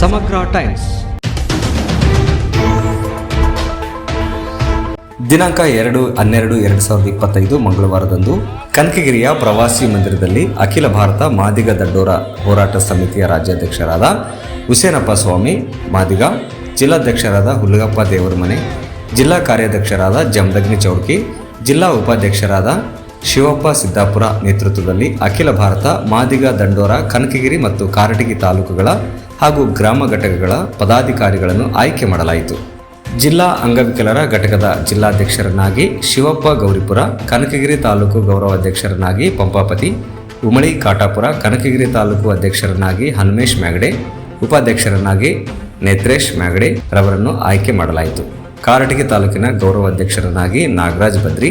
ಸಮಗ್ರ ಟೈಮ್ಸ್. ದಿನಾಂಕ ಎರಡು ಹನ್ನೆರಡು ಎರಡು ಸಾವಿರದ ಇಪ್ಪತ್ತೈದು ಮಂಗಳವಾರದಂದು ಕನಕಗಿರಿಯ ಪ್ರವಾಸಿ ಮಂದಿರದಲ್ಲಿ ಅಖಿಲ ಭಾರತ ಮಾದಿಗ ದಡ್ಡೋರ ಹೋರಾಟ ಸಮಿತಿಯ ರಾಜ್ಯಾಧ್ಯಕ್ಷರಾದ ಹುಸೇನಪ್ಪ ಸ್ವಾಮಿ, ಮಾದಿಗ, ಜಿಲ್ಲಾಧ್ಯಕ್ಷರಾದ ಹುಲ್ಲಗಪ್ಪ ದೇವರಮನೆ, ಜಿಲ್ಲಾ ಕಾರ್ಯಾಧ್ಯಕ್ಷರಾದ ಜಮದಗ್ನಿ ಚೌಡ್ಕಿ, ಜಿಲ್ಲಾ ಉಪಾಧ್ಯಕ್ಷರಾದ ಶಿವಪ್ಪ ಸಿದ್ದಾಪುರ ನೇತೃತ್ವದಲ್ಲಿ ಅಖಿಲ ಭಾರತ ಮಾದಿಗ ದಂಡೋರ ಕನಕಗಿರಿ ಮತ್ತು ಕಾರಟಗಿ ತಾಲೂಕುಗಳ ಹಾಗೂ ಗ್ರಾಮ ಘಟಕಗಳ ಪದಾಧಿಕಾರಿಗಳನ್ನು ಆಯ್ಕೆ ಮಾಡಲಾಯಿತು. ಜಿಲ್ಲಾ ಅಂಗವಿಕಲರ ಘಟಕದ ಜಿಲ್ಲಾಧ್ಯಕ್ಷರನ್ನಾಗಿ ಶಿವಪ್ಪ ಗೌರಿಪುರ, ಕನಕಗಿರಿ ತಾಲೂಕು ಗೌರವಾಧ್ಯಕ್ಷರನ್ನಾಗಿ ಪಂಪಾಪತಿ, ಉಮಳಿ ಕಾಟಾಪುರ, ಕನಕಗಿರಿ ತಾಲೂಕು ಅಧ್ಯಕ್ಷರನ್ನಾಗಿ ಹನುಮೇಶ್ ಮ್ಯಾಗಡೆ, ಉಪಾಧ್ಯಕ್ಷರನ್ನಾಗಿ ನೇತ್ರೇಶ್ ಮ್ಯಾಗಡೆ ರವರನ್ನು ಆಯ್ಕೆ ಮಾಡಲಾಯಿತು. ಕಾರಟಗಿ ತಾಲೂಕಿನ ಗೌರವ ಅಧ್ಯಕ್ಷರನ್ನಾಗಿ ನಾಗರಾಜ್ ಬದ್ರಿ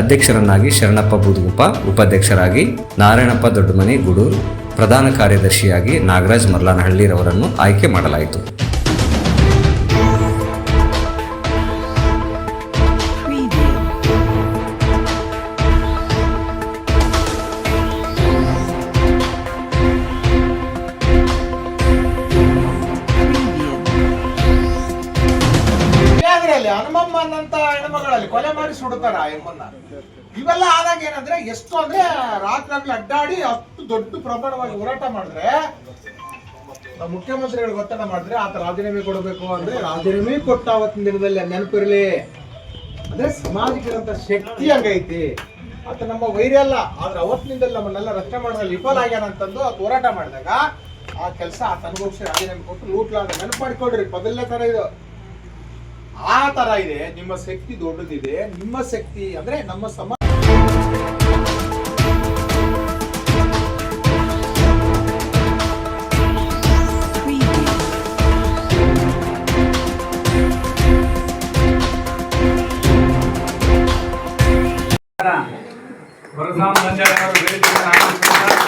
ಅಧ್ಯಕ್ಷರನ್ನಾಗಿ ಶರಣಪ್ಪ ಬೂದುಗುಪ್ಪ, ಉಪಾಧ್ಯಕ್ಷರಾಗಿ ನಾರಾಯಣಪ್ಪ ದೊಡ್ಡಮನಿ ಗುಡೂರು, ಪ್ರಧಾನ ಕಾರ್ಯದರ್ಶಿಯಾಗಿ ನಾಗರಾಜ್ ಮರ್ಲಾನಹಳ್ಳಿರವರನ್ನು ಆಯ್ಕೆ ಮಾಡಲಾಯಿತು. ಹನುಮಮ್ಮ ಅನ್ನಂತ ಹೆಣ್ಮಗಳಲ್ಲಿ ಕೊಲೆ ಮಾಡಿ ಸುಡ್ತಾರ ಆ ಇವೆಲ್ಲ ಆದಾಗ ಏನಂದ್ರೆ ಎಷ್ಟು ಅಂದ್ರೆ ರಾತ್ರಿ ಅಡ್ಡಾಡಿ ಅಷ್ಟು ದೊಡ್ಡ ಪ್ರಮಾಣವಾಗಿ ಹೋರಾಟ ಮಾಡಿದ್ರೆ ಮುಖ್ಯಮಂತ್ರಿಗಳು ಒತ್ತಡ ಮಾಡಿದ್ರೆ ಆತ ರಾಜೀನಾಮೆ ಕೊಡಬೇಕು ಅಂದ್ರೆ ರಾಜೀನಾಮೆ ಕೊಟ್ಟ ಅವತ್ತಿನ ದಿನದಲ್ಲಿ ನೆನಪಿರಲಿ ಅಂದ್ರೆ ಸಮಾಜಕ್ಕಿರಂತ ಶಕ್ತಿ ಹಂಗೈತಿ ಆತ ನಮ್ಮ ವೈರ್ಯ ಅಲ್ಲ, ಆದ್ರೆ ಅವತ್ತಿನಿಂದಲೇ ನಮ್ಮನ್ನೆಲ್ಲ ರಕ್ಷಣೆ ಮಾಡೋದ್ರಲ್ಲಿ ವಿಫಲ ಆಗ್ಯಾನ ಅಂತಂದು ಆ ಹೋರಾಟ ಮಾಡಿದಾಗ ಆ ಕೆಲಸ ಆತ ಅನುಭವಿಸಿ ರಾಜೀನಾಮೆ ಕೊಟ್ಟು ಲೂಟ್ಲಾದ ನೆನಪು ಮಾಡ್ಕೊಡ್ರಿ ಮೊದಲನೇ ತರ ಇದು. ಆ ತರ ಇದೆ. ನಿಮ್ಮ ಶಕ್ತಿ ದೊಡ್ಡದಿದೆ. ನಿಮ್ಮ ಶಕ್ತಿ ಅಂದ್ರೆ ನಮ್ಮ ಸಮ ಹೊರಸಾಮ ಮಂಜಾಳವರು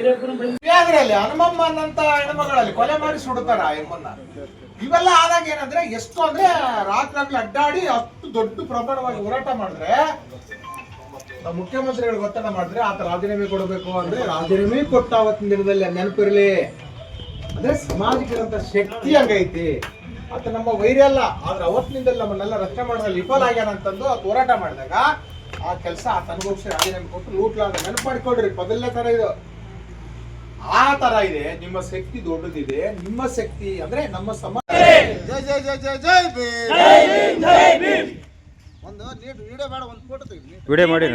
ಅಲ್ಲಿ ಹನುಮಮ್ಮ ಅನ್ನಂತ ಹೆಣ್ಮಗಳಲ್ಲಿ ಕೊಲೆ ಮಾಡಿ ಸುಡ್ತಾರ ಆ ಎಮ್ಮನ್ನ ಇವೆಲ್ಲ ಆದಾಗ ಏನಂದ್ರೆ ಎಷ್ಟು ಅಂದ್ರೆ ರಾತ್ರಿ ಅಡ್ಡಾಡಿ ಅಷ್ಟು ದೊಡ್ಡ ಪ್ರಮಾಣವಾಗಿ ಹೋರಾಟ ಮಾಡಿದ್ರೆ ಮುಖ್ಯಮಂತ್ರಿಗಳು ಒತ್ತಡ ಮಾಡಿದ್ರೆ ಆತ ರಾಜೀನಾಮೆ ಕೊಡಬೇಕು ಅಂದ್ರೆ ರಾಜೀನಾಮೆ ಕೊಟ್ಟ ಅವತ್ತಿನ ದಿನದಲ್ಲಿ ನೆನಪಿರಲಿ ಅಂದ್ರೆ ಸಮಾಜಕ್ಕಿರಂತ ಶಕ್ತಿ ಹಂಗೈತಿ ಆತ ನಮ್ಮ ವೈರ್ಯ ಅಲ್ಲ, ಆದ್ರೆ ಅವತ್ತಿನಿಂದ ನಮ್ಮನ್ನೆಲ್ಲ ರಕ್ಷಣೆ ಮಾಡೋದ್ರಲ್ಲಿ ವಿಫಲ ಆಗ್ಯಾನ ಅಂತಂದು ಅದು ಹೋರಾಟ ಮಾಡಿದಾಗ ಆ ಕೆಲಸ ಆತ ಅನುಭವಿಸಿ ರಾಜೀನಾಮೆ ಕೊಟ್ಟು ಲೂಟ್ಲಾದ ನೆನಪು ಮಾಡ್ಕೊಡ್ರಿ ಮೊದಲನೇ ತರ ಇದು. ಆ ತರ ಇದೆ ನಿಮ್ಮ ಶಕ್ತಿ ದೊಡ್ಡದಿದೆ ನಿಮ್ಮ ಶಕ್ತಿ ಅಂದ್ರೆ ನಮ್ಮ ಸಮಾಜ ಜೈ ಜೈ ಜೈ ಜೈ ಜೈ ಭೀಮ್. ಒಂದು ವಿಡಿಯೋ ಬೇಡ ಒಂದು ಫೋಟೋ ತೆಗಿ ವಿಡಿಯೋ ಮಾಡಿ